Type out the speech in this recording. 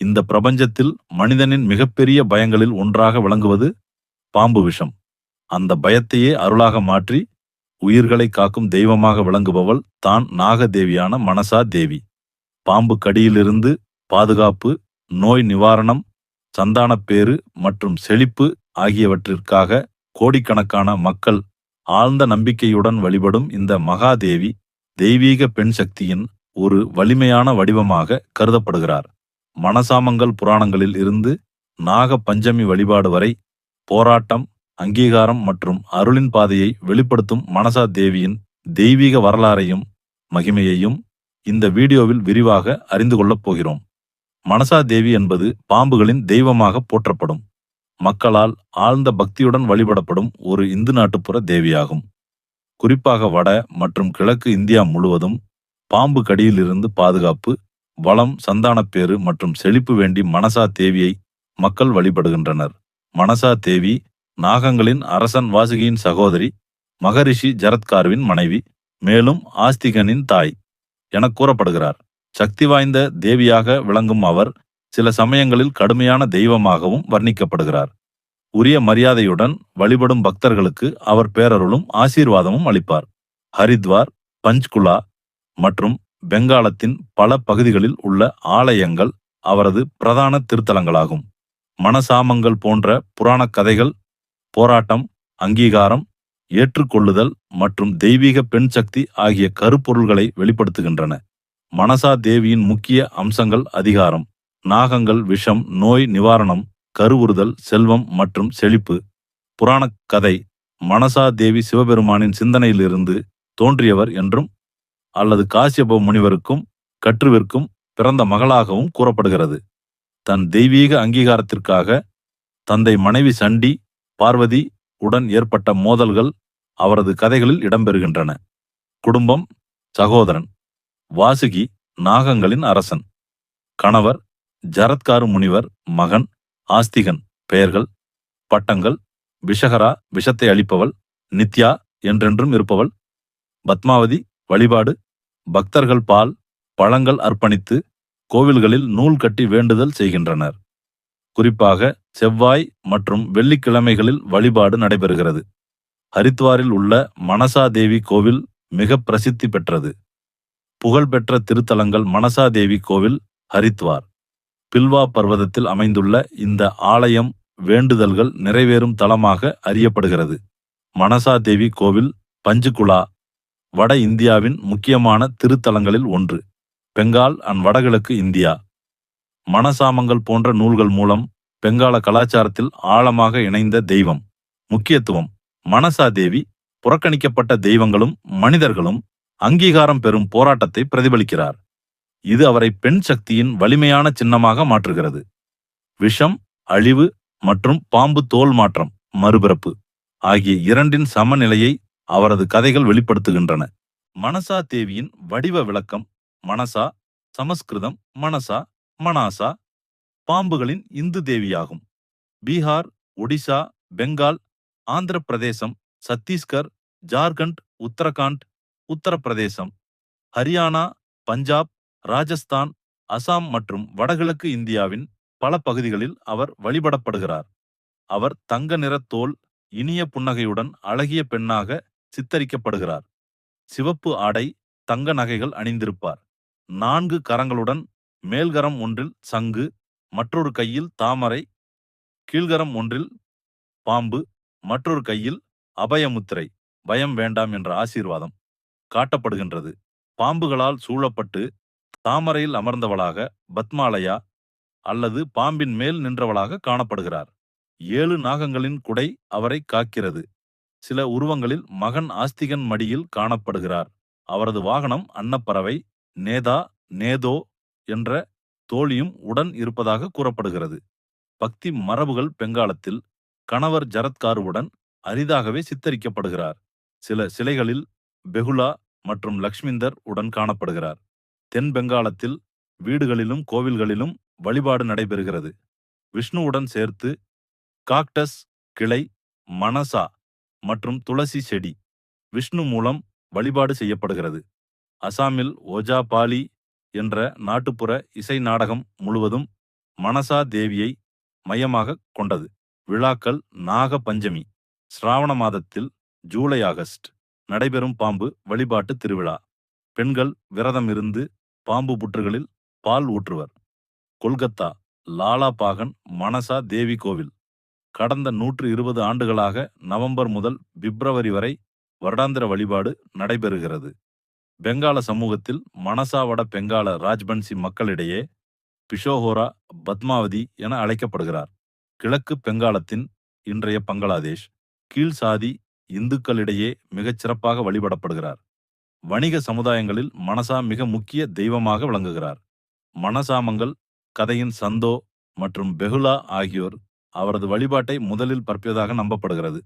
இந்த பிரபஞ்சத்தில் மனிதனின் மிகப்பெரிய பயங்களில் ஒன்றாக விளங்குவது பாம்பு விஷம். அந்த பயத்தையே அருளாக மாற்றி உயிர்களை காக்கும் தெய்வமாக விளங்குபவள் தான் நாகதேவியான மனசா தேவி. பாம்பு கடியிலிருந்து பாதுகாப்பு நோய் நிவாரணம் சந்தானப்பேறு மற்றும் செழிப்பு ஆகியவற்றிற்காக கோடிக்கணக்கான மக்கள் ஆழ்ந்த நம்பிக்கையுடன் வழிபடும் இந்த மகாதேவி தெய்வீக பெண் சக்தியின் ஒரு வலிமையான வடிவமாக கருதப்படுகிறார். மனசாமங்கள் புராணங்களில் இருந்து நாக பஞ்சமி வழிபாடு வரை போராட்டம் அங்கீகாரம் மற்றும் அருளின் பாதையை வெளிப்படுத்தும் மனசா தேவியின் தெய்வீக வரலாறையும் மகிமையையும் இந்த வீடியோவில் விரிவாக அறிந்து கொள்ளப் போகிறோம். மனசா தேவி என்பது பாம்புகளின் தெய்வமாக போற்றப்படும். மக்களால் ஆழ்ந்த பக்தியுடன் வழிபடப்படும் ஒரு இந்து நாட்டுப்புற தேவியாகும். குறிப்பாக வட மற்றும் கிழக்கு இந்தியா முழுவதும் பாம்பு கடியிலிருந்து பாதுகாப்பு வளம் சந்தானப்பேறு மற்றும் செழிப்பு வேண்டி மனசா தேவியை மக்கள் வழிபடுகின்றனர். மனசா தேவி நாகங்களின் அரசன் வாசுகியின் சகோதரி மகரிஷி ஜரத்காருவின் மனைவி மேலும் ஆஸ்திகனின் தாய் என கூறப்படுகிறார். சக்தி வாய்ந்த தேவியாக விளங்கும் அவர் சில சமயங்களில் கடுமையான தெய்வமாகவும் வர்ணிக்கப்படுகிறார். உரிய மரியாதையுடன் வழிபடும் பக்தர்களுக்கு அவர் பேரருளும் ஆசீர்வாதமும் அளிப்பார். ஹரித்வார் பஞ்ச்குலா மற்றும் பெங்காலத்தின் பல பகுதிகளில் உள்ள ஆலயங்கள் அவரது பிரதான திருத்தலங்களாகும். மனசாமங்கள் போன்ற புராணக் கதைகள் போராட்டம் அங்கீகாரம் ஏற்றுக்கொள்ளுதல் மற்றும் தெய்வீக பெண் சக்தி ஆகிய கருப்பொருள்களை வெளிப்படுத்துகின்றன. மனசா தேவியின் முக்கிய அம்சங்கள் அதிகாரம். நாகங்கள் விஷம் நோய் நிவாரணம் கருவுறுதல் செல்வம் மற்றும் செழிப்பு. புராணக் கதை மனசா தேவி சிவபெருமானின் சிந்தனையிலிருந்து தோன்றியவர் என்றும் அல்லது காசியப முனிவருக்கும் கற்றுவிற்கும் பிறந்த மகளாகவும் கூறப்படுகிறது. தன் தெய்வீக அங்கீகாரத்திற்காக தந்தை மனைவி சண்டி பார்வதி உடன் ஏற்பட்ட மோதல்கள் அவரது கதைகளில் இடம்பெறுகின்றன. குடும்பம் சகோதரன் வாசுகி நாகங்களின் அரசன் கணவர் ஜரத்காரு முனிவர் மகன் ஆஸ்திகன் பெயர்கள் பட்டங்கள் விஷகரா விஷத்தை அளிப்பவள் நித்யா என்றென்றும் இருப்பவள் பத்மாவதி வழிபாடு பக்தர்கள் பால் பழங்கள் அர்ப்பணித்து கோவில்களில் நூல் கட்டி வேண்டுதல் செய்கின்றனர். குறிப்பாக செவ்வாய் மற்றும் வெள்ளிக்கிழமைகளில் வழிபாடு நடைபெறுகிறது. ஹரித்வாரில் உள்ள மனசா தேவி கோவில் மிக பிரசித்தி பெற்றது. புகழ்பெற்ற திருத்தலங்கள் மனசா தேவி கோவில் ஹரித்வார். பில்வா பர்வதத்தில் அமைந்துள்ள இந்த ஆலயம் வேண்டுதல்கள் நிறைவேறும் தலமாக அறியப்படுகிறது. மனசா தேவி கோவில் பஞ்சுகுலா வட இந்தியாவின் முக்கியமான திருத்தலங்களில் ஒன்று பெங்கால் அண்ட் வடகிழக்கு இந்தியா. மனசாமங்கள் போன்ற நூல்கள் மூலம் பெங்கால கலாச்சாரத்தில் ஆழமாக இணைந்த தெய்வம் முக்கியத்துவம் மனசா தேவி புறக்கணிக்கப்பட்ட தெய்வங்களும் மனிதர்களும் அங்கீகாரம் பெறும் போராட்டத்தை பிரதிபலிக்கிறார். இது அவரை பெண் சக்தியின் வலிமையான சின்னமாக மாற்றுகிறது. விஷம் அழிவு மற்றும் பாம்பு தோல் மாற்றம் மறுபிறப்பு ஆகிய இரண்டின் சமநிலையை அவரது கதைகள் வெளிப்படுத்துகின்றன. மனசா தேவியின் வடிவ விளக்கம் மனசா சமஸ்கிருதம் மனசா மனாசா பாம்புகளின் இந்து தேவியாகும். பீகார் ஒடிசா பெங்கால் ஆந்திர பிரதேசம் சத்தீஸ்கர் ஜார்க்கண்ட் உத்தரகாண்ட் உத்தரப்பிரதேசம் ஹரியானா பஞ்சாப் ராஜஸ்தான் அசாம் மற்றும் வடகிழக்கு இந்தியாவின் பல பகுதிகளில் அவர் வழிபடப்படுகிறார். அவர் தங்க நிற தோல் இனிய புன்னகையுடன் அழகிய பெண்ணாக சித்தரிக்கப்படுகிறார். சிவப்பு ஆடை தங்க நகைகள் அணிந்திருப்பார். நான்கு கரங்களுடன் மேல்கரம் ஒன்றில் சங்கு மற்றொரு கையில் தாமரை கீழ்கரம் ஒன்றில் பாம்பு மற்றொரு கையில் அபயமுத்திரை பயம் வேண்டாம் என்ற ஆசீர்வாதம் காட்டப்படுகின்றது. பாம்புகளால் சூழப்பட்டு தாமரையில் அமர்ந்தவளாக பத்மாலயா அல்லது பாம்பின் மேல் நின்றவளாக காணப்படுகிறார். ஏழு நாகங்களின் குடை அவரை காக்கிறது. சில உருவங்களில் மகன் ஆஸ்திகன் மடியில் காணப்படுகிறார். அவரது வாகனம் அன்னப்பறவை நேதா நேதோ என்ற தோழியும் உடன் இருப்பதாக கூறப்படுகிறது. பக்தி மரபுகள் பெங்காலத்தில் கணவர் ஜரத்காருவுடன் அரிதாகவே சித்தரிக்கப்படுகிறார். சில சிலைகளில் பெகுலா மற்றும் லக்ஷ்மிந்தர் உடன் காணப்படுகிறார். தென் பெங்காலத்தில் வீடுகளிலும் கோவில்களிலும் வழிபாடு நடைபெறுகிறது. விஷ்ணுவுடன் சேர்த்து காக்டஸ் கிளை மனசா மற்றும் துளசி செடி விஷ்ணு மூலம் வழிபாடு செய்யப்படுகிறது. அசாமில் ஓஜா பாலி என்ற நாட்டுப்புற இசை நாடகம் முழுவதும் மனசா தேவியை மையமாக கொண்டது. விழாக்கள் நாக பஞ்சமி சிராவண மாதத்தில் ஜூலை ஆகஸ்ட் நடைபெறும் பாம்பு வழிபாட்டு திருவிழா. பெண்கள் விரதம் இருந்து பாம்பு புற்றுகளில் பால் ஊற்றுவர். கொல்கத்தா லாலா பாகன் மனசா தேவி கோவில். கடந்த நூற்று இருபது ஆண்டுகளாக நவம்பர் முதல் பிப்ரவரி வரை வருடாந்திர வழிபாடு நடைபெறுகிறது. பெங்கால சமூகத்தில் மனசாவட பெங்கால ராஜ்பன்சி மக்களிடையே பிஷோஹோரா பத்மாவதி என அழைக்கப்படுகிறார். கிழக்கு பெங்காலத்தின் இன்றைய பங்களாதேஷ் கீழ் சாதி இந்துக்களிடையே மிகச் சிறப்பாக வழிபடப்படுகிறார். வணிக சமுதாயங்களில் மனசா மிக முக்கிய தெய்வமாக விளங்குகிறார். மனசாமங்கள் கதையின் சந்தோ மற்றும் பெகுலா ஆகியோர் அவரது வழிபாட்டை முதலில் பரப்பியதாக நம்பப்படுகிறது.